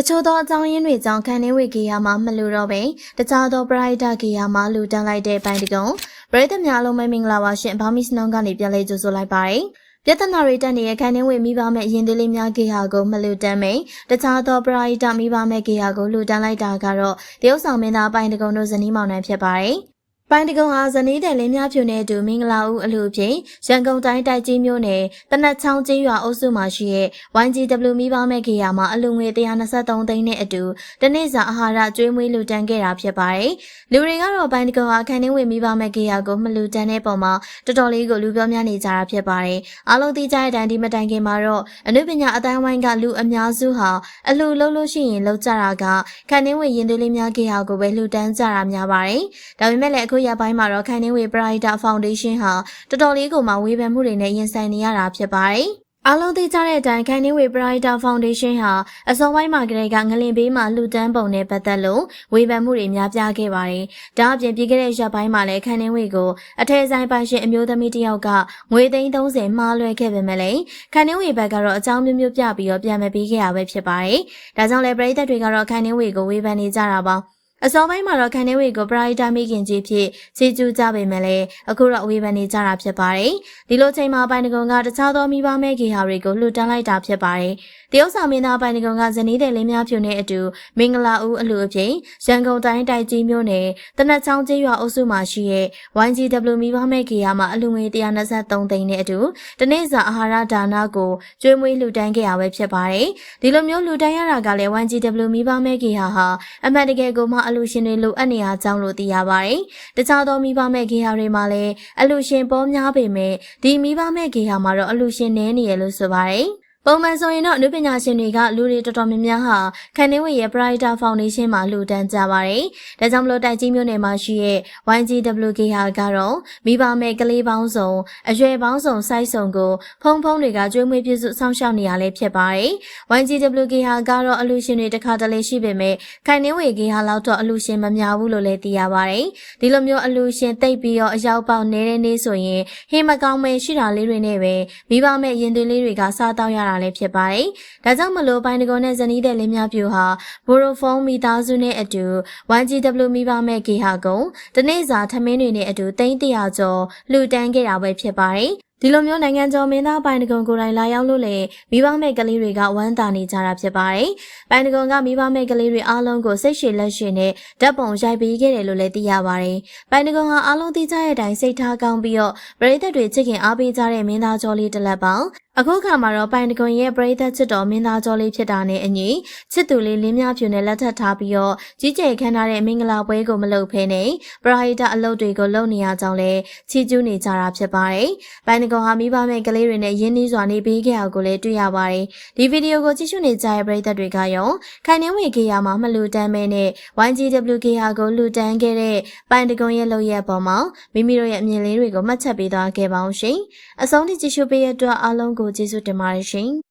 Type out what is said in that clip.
တချို့သောအကြောင်းရင်းတွေကြောင့်ခန်းနေဝေဂေယာမှာမလူတော့ပင်တခြားသောပရိုက်တာဂေယာမှာလူတန်းလိုက်တဲ့ပိုင်းတကုံပရိသတ်များအလုံးမမင်္ဂလာပါရှင်ဘောင်မီစနုံကနေပြန်လဲကြိုဆိုလိုက်ပါတယ်ပြဿနာတွေတက်နေတဲ့ခန်းနေဝေမိဘမဲ့အရင်သေးလေးများဂေဟာကိုမလူတန်းမိန်တခြားသောပရိုက်တာမိဘမဲ့ဂေဟာကိုလူတန်းလိုက်တာကတော့တရုတ်ဆောင်မင်းသားပိုင်းတကုံတို့ဇနီးမောင်နှံဖြစ်ပါတယ် ပိုင်းတကုံဟာဇနီးတယ်လင်းများဖြူနေတူမင်္ဂလာဦးအလူဖြင့်ရန်ကုန်တိုင်းတိုက်ကြီးမြို့နယ်တနတ်ချောင်းကျေးရွာအုပ်စုမှာရှိတဲ့ YGW မိဘမဲ့ခေယာမှာအလူငွေ123သိန်းနဲ့အတူတနေ့စာအာဟာရကျွေးမွေးလူတန်းခဲ့တာဖြစ်ပါတယ်။လူတွေကတော့ပိုင်းတကုံဟာခန်းနှင်းဝင်မိဘမဲ့ခေယာကိုမလူတန်းတဲ့ပုံမှာတော်တော်လေးကိုလူပြောများနေကြတာဖြစ်ပါတယ်။အားလုံးသိကြတဲ့အတိုင်းဒီမတိုင်ခင်မှာတော့အနုပညာအတိုင်းဝိုင်းကလူအများစုဟာအလူလုံးလို့ရှိရင်လောက်ကြတာကခန်းနှင်းဝင်ရင်သွေးလေးများခေယာကိုပဲလူတန်းကြတာများပါတယ်။ဒါပေမဲ့လည်းအခုရပိုင်းမှာတော့ခန်းနှင်းဝင်ပရိုက်တာဖောင်ဒေးရှင်းဟာတော်တော်လေးကိုမှဝေဖန်မှုတွေနဲ့ရင်ဆိုင်နေရတာဖြစ်ပါတယ်။အားလုံးသိကြတဲ့အတိုင်းခိုင်နှင်းဝေပရိုက်တာဖောင်ဒေးရှင်းဟာအစောပိုင်းမှာကတည်းကငလင်ဘေးမှာလှူဒန်းပုံနဲ့ပတ်သက်လို့ဝေဖန်မှုတွေများပြားခဲ့ပါတယ်။ဒါအပြင်ပြီးခဲ့တဲ့ရက်ပိုင်းမှာလည်းခိုင်နှင်းဝေကိုအထက်ဆိုင်ပိုင်ရှင်အမျိုးသမီးတစ်ယောက်ကငွေသိန်း30မှားလွှဲခဲ့ပေမဲ့လည်းခိုင်နှင်းဝေဘက်ကတော့အကြောင်းမျိုးမျိုးပြပြီးတော့ပြန်မပေးခဲ့ရပဲဖြစ်ပါတယ်။ဒါကြောင့်လည်းပရိသတ်တွေကတော့ခိုင်နှင်းဝေကိုဝေဖန်နေကြတာပါ။ အစောပိုင်းမှာတော့ခန်နေဝေကိုပရိုက်တာမိခင်ကြီးဖြစ်ချီကျူးကြပေမဲ့လည်းအခုတော့ဝေဖန်နေကြတာဖြစ်ပါတယ်။ဒီလိုချိန်မှာပိုင်တကုံကတခြားသောမိဘမဲဂေဟာတွေကိုလှူဒန်းလိုက်တာဖြစ်ပါတယ်။တရုတ်ဆောင်မင်းသားပိုင်တကုံကဇနီးတဲ့လေးများဖြူနဲ့အတူမင်္ဂလာဦးအလူအပြင်ရန်ကုန်တိုင်းတိုက်ကြီးမြို့နယ်တနတ်ချောင်းကျေးရွာအုပ်စုမှာရှိတဲ့ YGW မိဘမဲဂေဟာမှာအလူငွေ123သိန်းနဲ့အတူတနေ့စာအာဟာရဒါနကိုကျွေးမွေးလှူဒန်းခဲ့ရပဲဖြစ်ပါတယ်။ဒီလိုမျိုးလှူဒန်းရတာကလည်း YGW မိဘမဲဂေဟာဟာအမှန်တကယ်ကိုမှအလူရှင်တွေလိုအပ်နေအားကြောင့်လို့သိရပါတယ်။တခြားသောမိဘမဲ့ဂေဟာတွေမှာလည်းအလူရှင်ပေါများပေမဲ့ဒီမိဘမဲ့ဂေဟာမှာတော့အလူရှင်နည်းနေရလို့ဆိုပါတယ်။ ပုံမှန်ဆိုရင်တော့အနုပညာရှင်တွေကလူတွေတော်တော်များများဟာခန်နေဝေရဲ့ Brighter Foundation မှာလှူဒန်းကြပါတယ်။ဒါကြောင့်မလို့တိုက်ကြီးမြို့နယ်မှာရှိတဲ့ YGWK ဟာကတော့မိဘမဲ့ကလေးပေါင်းစုံအရွယ်ပေါင်းစုံ size စုံကိုဖုံဖုံတွေကကျွေးမွေးပြည့်စုံဆောင်ရှောက်နေရလဲဖြစ်ပါတယ်။ YGWK ဟာကတော့အလူရှင်တွေတစ်ခါတလေရှိပေမဲ့ခိုင်နေဝေကဟာလောက်တော့အလူရှင်မများဘူးလို့လည်းသိရပါတယ်။ဒီလိုမျိုးအလူရှင်တိတ်ပြီးတော့အရောက်ပေါက်နေတဲ့နေ့ဆိုရင်ဟင်းမကောင်းမဲရှိတာလေးတွေနဲ့ပဲမိဘမဲ့ရင်သွေးလေးတွေကစားတော့ရတာလည်းဖြစ်ပါတယ်။ဒါကြောင့်မလို့ပိုင်းတကုံနဲ့ဇနီးတဲ့လင်းများပြူဟာဘိုရိုဖုန်းမိသားစုနဲ့အတူ YGW မိဘမဲ့ကေဟာကုံတနေ့စာထမင်းတွေနဲ့အတူတိမ့်တရာကျော်လှူဒန်းခဲ့တာပဲဖြစ်ပါတယ်။ဒီလိုမျိုးနိုင်ငံကျော်မင်းသားပိုင်တကုံကိုယ်တိုင်လာရောက်လို့လေမိဘမဲ့ကလေးတွေကဝမ်းသာနေကြတာဖြစ်ပါတယ်။ပိုင်တကုံကမိဘမဲ့ကလေးတွေအားလုံးကိုစိတ်ရှည်လက်ရှည်နဲ့ဓာတ်ပုံရိုက်ပေးခဲ့တယ်လို့လည်းသိရပါတယ်။ပိုင်တကုံဟာအားလုံးသိကြတဲ့အတိုင်းစိတ်ထားကောင်းပြီးတော့ပရိသတ်တွေချစ်ခင်အားပေးကြတဲ့မင်းသားကျော်လေးတစ်လက်ပေါင်း အခုခါမှာတော့ပိုင်တကွန်ရဲ့ပရိသတ်ချစ်တော်မင်းသားကျော်လေးဖြစ်တာနဲ့အညီချစ်သူလေးလင်းမြဖြူနဲ့လက်ထပ်ထားပြီးတော့ကြီးကျယ်ခမ်းထားတဲ့မင်္ဂလာပွဲကိုမလုပ်ဖဲနဲ့ပရာဟိတအလုပ်တွေကိုလုပ်နေရကြောင်းလဲချီးကျူးနေကြတာဖြစ်ပါတယ်။ပိုင်တကွန်ဟာမိဘမဲ့ကလေးတွေနဲ့ရင်းနှီးစွာနေပေးခဲ့အောင်ကိုလည်းတွေ့ရပါတယ်။ဒီဗီဒီယိုကိုကြည့်ရှုနေကြတဲ့ပရိသတ်တွေကရောခိုင်နှင်းဝေခေယာမှာမလူတန်းမဲနဲ့ YGWK ဟာကိုလူတန်းခဲ့တဲ့ပိုင်တကွန်ရဲ့လုပ်ရက်ပေါ်မှာမိမိတို့ရဲ့အမြင်လေးတွေကိုမှတ်ချက်ပေးသွားခဲ့ပါအောင်ရှင်။အဆုံးထိကြည့်ရှုပေးရတဲ့အတွက်အားလုံးကိုကျေးဇူးတင်ပါတယ်ရှင်။